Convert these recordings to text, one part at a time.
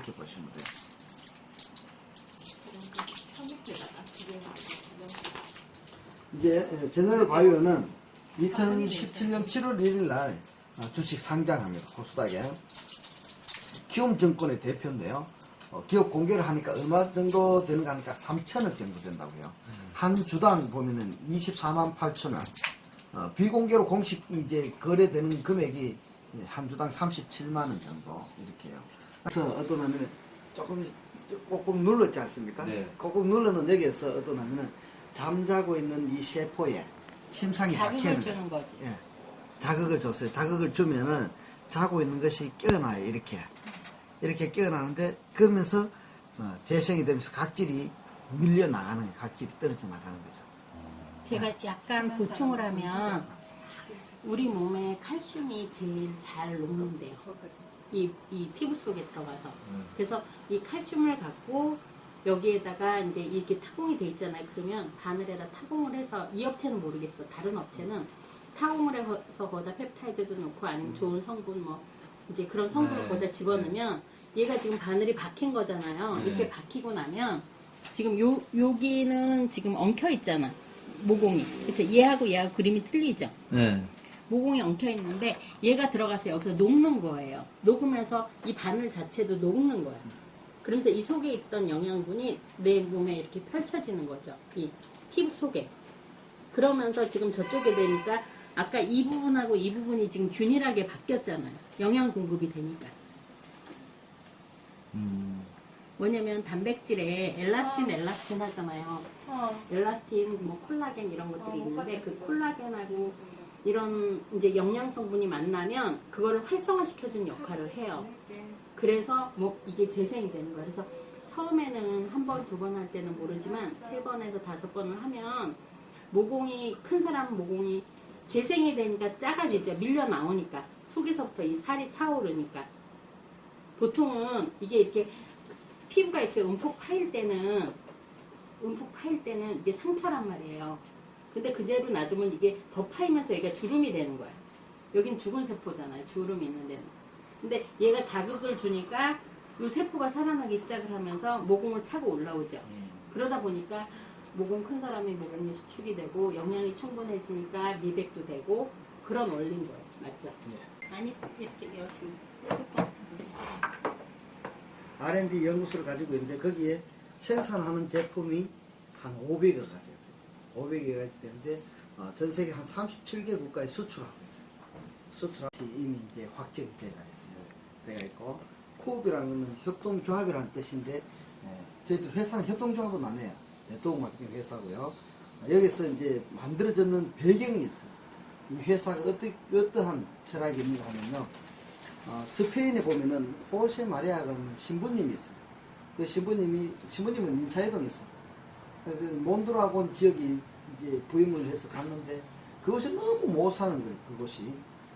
이렇게 보시면 돼요. 이제 제너럴 바이오는 2017년 7월 1일 날 어, 주식 상장합니다. 코스닥에. 키움증권의 대표인데요. 어, 기업 공개를 하니까 얼마 정도 되는가 하니까 3천억 정도 된다고요. 한 주당 보면은 24만 8천 원. 어, 비공개로 공식 이제 거래되는 금액이 한 주당 37만 원 정도 이렇게요. 그래서 어떤 하면 조금 꼭꼭 눌렀지 않습니까? 네. 꼭꼭 눌러는 여기에서 어떤 하면은 잠자고 있는 이 세포에 침상이 자극을 주는 거지. 예. 자극을 줬어요. 자극을 주면은 자고 있는 것이 깨어나요. 이렇게. 이렇게 깨어나는데 그러면서 어, 재생이 되면서 각질이 밀려 나가는. 각질이 떨어져 나가는 거죠. 제가 약간 보충을 하면 우리 몸에 칼슘이 제일 잘 녹는데요. 이, 이 피부 속에 들어가서. 음. 그래서 이 칼슘을 갖고 여기에다가 이제 이렇게 타공이 돼 있잖아요. 그러면 바늘에다 타공을 해서 이 업체는 모르겠어. 다른 업체는 타공을 해서 거기다 펩타이드도 넣고 아니면 좋은 성분 뭐 이제 그런 성분을 네. 거기다 집어넣으면 얘가 지금 바늘이 박힌 거잖아요. 네. 이렇게 박히고 나면 지금 요 여기는 지금 엉켜 있잖아. 모공이. 그쵸? 얘하고 얘하고 그림이 틀리죠? 네. 모공이 엉켜 있는데 얘가 들어가서 여기서 녹는 거예요. 녹으면서 이 바늘 자체도 녹는 거야. 그러면서 이 속에 있던 영양분이 내 몸에 이렇게 펼쳐지는 거죠. 이 피부 속에. 그러면서 지금 저쪽에 되니까 아까 이 부분하고 이 부분이 지금 균일하게 바뀌었잖아요. 영양 공급이 되니까. 음. 뭐냐면 단백질에 엘라스틴, 엘라스틴 하잖아요. 어. 엘라스틴, 뭐 콜라겐 이런 것들이 있는데 그 콜라겐하고 이런 이제 영양 성분이 만나면 그거를 활성화시켜주는 역할을 해요. 그래서 뭐 이게 재생이 되는 거예요. 그래서 처음에는 한 번, 두 번 할 때는 모르지만 세 번에서 다섯 번을 하면 모공이 큰 사람 모공이 재생이 되니까 작아지죠. 밀려 나오니까 속에서부터 이 살이 차오르니까 보통은 이게 이렇게 피부가 이렇게 움푹 파일 때는 움푹 파일 때는 이게 상처란 말이에요. 근데 그대로 놔두면 이게 더 파이면서 얘가 주름이 되는 거야. 여긴 죽은 세포잖아요. 주름이 있는 데는. 근데 얘가 자극을 주니까 이 세포가 살아나기 시작을 하면서 모공을 차고 올라오죠. 그러다 보니까 모공 큰 사람이 모공이 수축이 되고 영양이 충분해지니까 미백도 되고 그런 원리인 거예요. 맞죠? 네. 많이 이렇게 열심히. R&D 연구소를 가지고 있는데 거기에 생산하는 제품이 한 500여 가지가 돼요. 500여 가지 되는데 어, 전 세계 한 37개 국가에 수출하고 있어요. 수출하고 이미 이제 확정이 돼가 있어요. 돼가 있고 코업이라는 것은 협동조합이라는 뜻인데 예, 저희들 회사는 협동조합은 안 해요. 네트워크 마케팅 회사고요. 어, 여기서 이제 만들어졌는 배경이 있어요. 이 회사가 어떠, 어떠한 철학이 있는가 하면요. 어, 스페인에 보면은 호세 마리아라는 신부님이 있어요. 그 신부님이 신부님은 인사이동에 있어요. 그 몬드라곤 지역이 이제 부임을 해서 갔는데 그것이 너무 못 사는 거예요. 그곳이.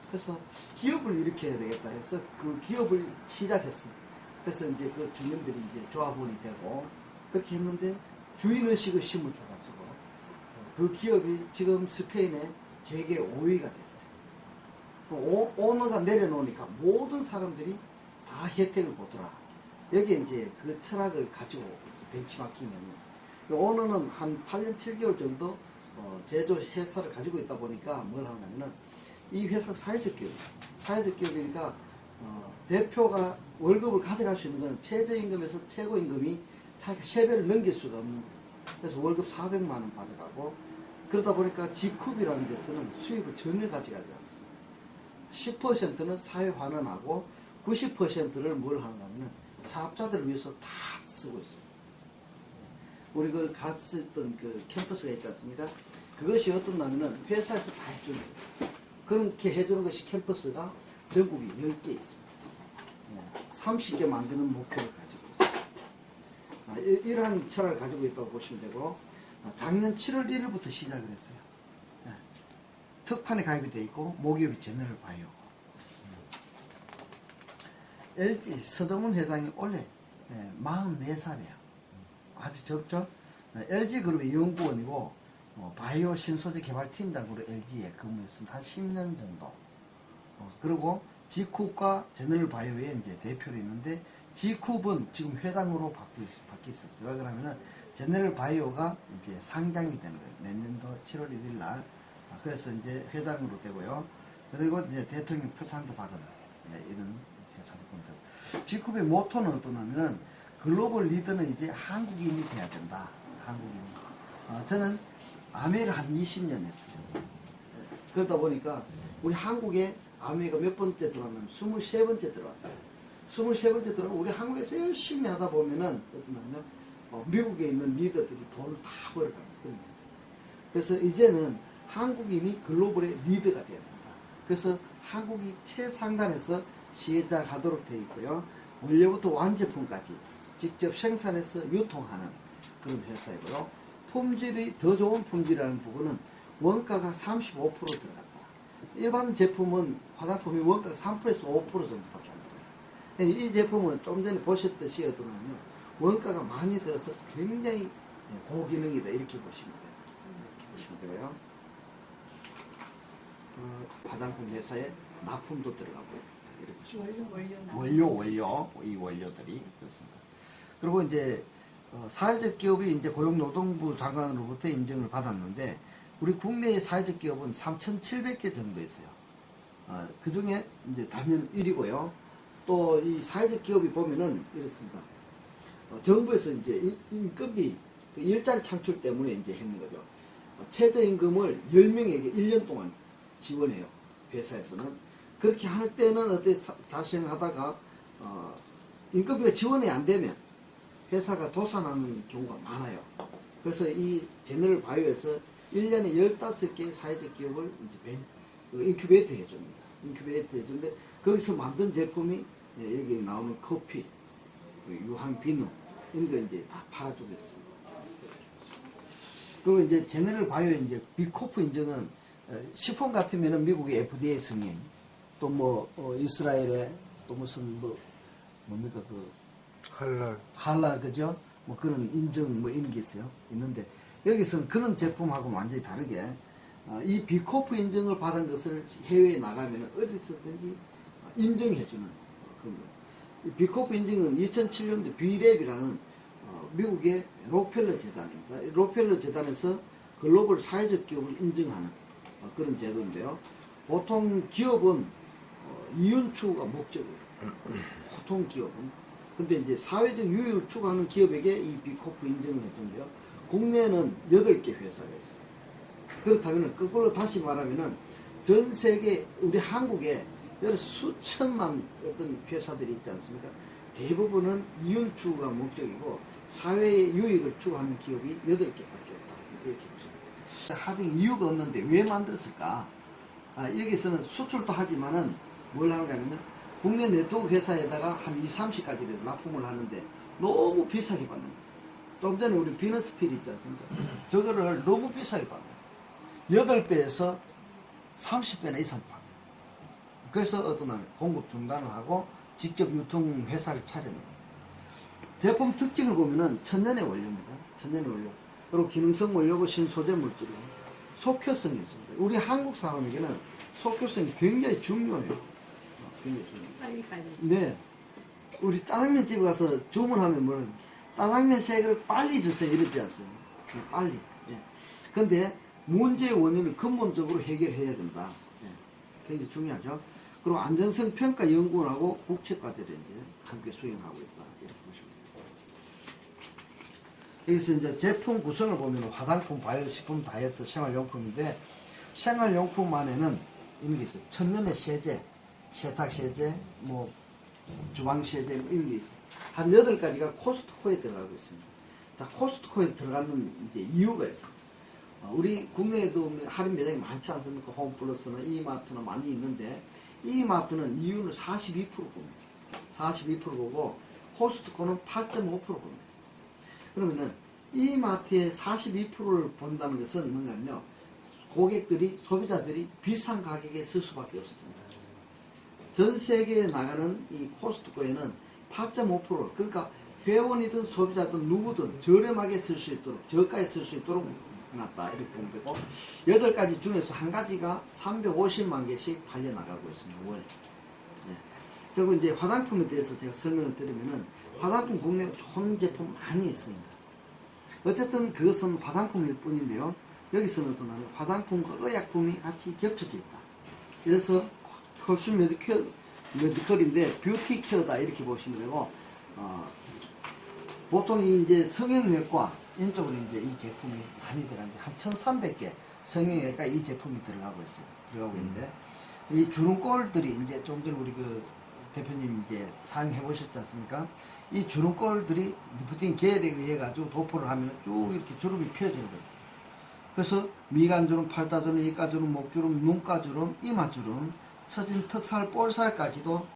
그래서 기업을 일으켜야 되겠다 해서 그 기업을 시작했어요. 그래서 이제 그 주민들이 이제 조합원이 되고 그렇게 했는데 주인의식을 심어줘가지고 그 기업이 지금 스페인의 재계 5위가 됐어요. 또 오, 오너가 내려놓으니까 모든 사람들이 다 혜택을 보더라. 여기에 이제 그 철학을 가지고 벤치마킹했는. 오너는 한 8년 7개월 정도 어, 제조 회사를 가지고 있다 보니까 뭘 하냐면은 이 회사가 사회적 기업, 사회적 기업이니까 어, 대표가 월급을 가져갈 수 있는 건 최저임금에서 최고임금이 자기가 3배를 넘길 수가 없는. 그래서 월급 400만 원 받아가고 그러다 보니까 G컵이라는 데서는 수입을 전혀 가져가지 않습니다. 10%는 사회 환원하고 90%를 뭘 하냐면 사업자들을 위해서 다 쓰고 있습니다. 우리 그 갔었던 그 캠퍼스가 있지 않습니까? 그것이 어떻냐면은 회사에서 다 해주는 거예요. 그렇게 해주는 것이 캠퍼스가 전국에 10개 있습니다. 30개 만드는 목표를 가지고 있습니다. 아, 이- 이러한 철학을 가지고 있다고 보시면 되고 아, 작년 7월 1일부터 시작을 했어요. 예. 특판에 가입이 돼 있고 모기업이 제너럴 바이오 LG 서정문 회장이 원래 44살이에요. 아주 젊죠? LG 그룹의 연구원이고 어, 바이오 신소재 개발 팀장으로 LG에 근무했습니다. 한 10년 정도. 어, 그리고 G쿱과 제너럴 바이오의 이제 대표로 있는데 G쿱은 지금 회장으로 바뀌, 바뀌 있었어요. 왜 그러면은 제너럴 바이오가 이제 상장이 되는 거예요. 내년도 7월 1일 날. 아, 그래서 이제 회장으로 되고요. 그리고 이제 대통령 표창도 받은 예, 이런 회사로 본다. G쿱의 모토는 어떠냐면은 글로벌 리더는 이제 한국인이 돼야 된다. 한국인. 어, 저는 아메를 한 20년 했어요. 예, 그러다 보니까 우리 한국에 아메가 몇 번째 들어왔냐면 23번째 들어왔어요. 23번째 들어오고 우리 한국에서 열심히 하다 보면은 어떠냐면 어, 미국에 있는 리더들이 돈을 다 벌어가는 그런 현상이에요. 그래서 이제는 한국인이 글로벌의 리더가 돼야 된다. 그래서 한국이 최상단에서 시작하도록 되어 있고요. 원료부터 완제품까지 직접 생산해서 유통하는 그런 회사이고요. 품질이 더 좋은 품질이라는 부분은 원가가 35% 들어갔다. 일반 제품은 화장품이 원가가 3%에서 5% 정도밖에 안 들어요. 이 제품은 좀 전에 보셨듯이 어떠냐면 원가가 많이 들어서 굉장히 고기능이다 이렇게 보시면 돼요. 이렇게 보시면 되고요. 어, 화장품 회사에 납품도 들어가고요. 이렇게 보시면 원료. 원료 원료 이 원료들이 그렇습니다. 그리고 이제 어, 사회적 기업이 이제 고용노동부 장관으로부터 인정을 받았는데 우리 국내의 사회적 기업은 3,700개 정도 있어요. 어, 그 중에 이제 단연 1위고요. 또 이 사회적 기업이 보면은 이렇습니다. 어, 정부에서 이제 인- 인건비 그 일자리 창출 때문에 이제 했는 거죠. 어, 최저임금을 10명에게 1년 동안 지원해요. 회사에서는. 그렇게 할 때는 어때 사- 자생하다가 어, 인건비가 지원이 안 되면 회사가 도산하는 경우가 많아요. 그래서 이 제너럴 바이오에서 1년에 15개 사회적 기업을 이제 벤- 그 인큐베이터 해줍니다. 인큐베이터 해주는데 거기서 만든 제품이 예, 여기 나오는 커피, 그 유황 비누 이런 거 이제 다 팔아주고 있습니다. 그리고 이제 제너럴 바이오 이제 비코프 인증은 어, 식품 같으면은 미국의 FDA 승인, 또 뭐 이스라엘의 또 무슨 뭐 뭡니까 그 할랄 할랄 그죠? 뭐 그런 인증 뭐 이런 게 있어요. 있는데 여기서는 그런 제품하고 완전히 다르게 어, 이 비코프 인증을 받은 것을 해외에 나가면 어디서든지 인정해주는 그런 거예요. 이 비코프 인증은 2007년도 비랩이라는 어, 미국의 록펠러 재단입니다. 이 록펠러 재단에서 글로벌 사회적 기업을 인증하는 어, 그런 제도인데요. 보통 기업은 어, 이윤 추구가 목적이에요. 보통 기업은. 근데 이제 사회적 유익을 추구하는 기업에게 이 비코프 인증을 해준대요. 국내에는 8개 회사가 있어요. 그렇다면 거꾸로 다시 말하면은 전 세계 우리 한국에 여러 수천만 어떤 회사들이 있지 않습니까? 대부분은 이윤 추구가 목적이고 사회의 유익을 추구하는 기업이 8개밖에 없다. 이렇게 보십니다. 하등 이유가 없는데 왜 만들었을까? 아, 여기서는 수출도 하지만은 뭘 하는가 하면요. 국내 네트워크 회사에다가 한 2, 30가지를 납품을 하는데 너무 비싸게 받는 거예요. 좀 전에 우리 비너스필 있지 않습니까? 저거를 너무 비싸게 받는 거예요. 8배에서 30배나 이상 받는 거예요. 그래서 어떤 날 공급 중단을 하고 직접 유통 회사를 차리는 거예요. 제품 특징을 보면은 천년의 원료입니다. 천년의 원료. 그리고 기능성 원료고 신소재 물질이고 속효성이 있습니다. 우리 한국 사람에게는 속효성이 굉장히 중요해요. 빨리 빨리. 네. 우리 짜장면 집에 가서 주문하면 뭐는 짜장면 세 그릇 빨리 주세요 이러지 않습니까? 네, 빨리. 예. 근데 문제의 원인을 근본적으로 해결해야 된다. 예. 굉장히 중요하죠. 그리고 안전성 평가 연구원하고 국책과제를 이제 함께 수행하고 있다. 이렇게 보시면 됩니다. 여기서 이제 제품 구성을 보면 화장품, 바이오 식품, 다이어트, 생활용품인데 생활용품 안에는 이런 게 있어요. 천년의 세제, 세탁세제, 뭐 주방세제 뭐 이런 게 있어요. 한 여덟 가지가 코스트코에 들어가고 있습니다. 자, 코스트코에 들어가는 이제 이유가 있어요. 어, 우리 국내에도 할인 매장이 많지 않습니까? 홈플러스나 이마트나 많이 있는데 이마트는 이윤을 42% 봅니다. 42% 보고 코스트코는 8.5% 봅니다. 그러면은 이마트의 42%를 본다는 것은 뭔가면요. 고객들이 소비자들이 비싼 가격에 쓸 수밖에 없었습니다. 전 세계에 나가는 이 코스트코에는 8.5% 그러니까 회원이든 소비자든 누구든 저렴하게 쓸 수 있도록 저가에 쓸 수 있도록 해놨다 이렇게 보면 되고 여덟 가지 중에서 한 가지가 350만 개씩 팔려 나가고 있습니다 월. 네. 그리고 이제 화장품에 대해서 제가 설명을 드리면은 화장품 국내에 좋은 제품 많이 있습니다. 어쨌든 그것은 화장품일 뿐인데요. 여기서는 또 나는 화장품과 의약품이 같이 겹쳐져 있다. 그래서 컬슘 메디컬, 메디컬인데 뷰티 케어다 이렇게 보시면 되고 어, 보통 이 이제 성형외과 이쪽으로 이제 이 제품이 많이 들어가는데 한 1,300개 성형외과 이 제품이 들어가고 있어요. 들어가고 있는데 이 주름꼴들이 이제 좀 전에 우리 그 대표님 이제 사용해 보셨지 않습니까? 이 주름꼴들이 리프팅 겔에 의해 가지고 도포를 하면 쭉 이렇게 주름이 펴지는 거예요. 그래서 미간주름, 팔다주름, 이가주름, 목주름, 눈가주름, 이마주름, 처진 턱살, 볼살까지도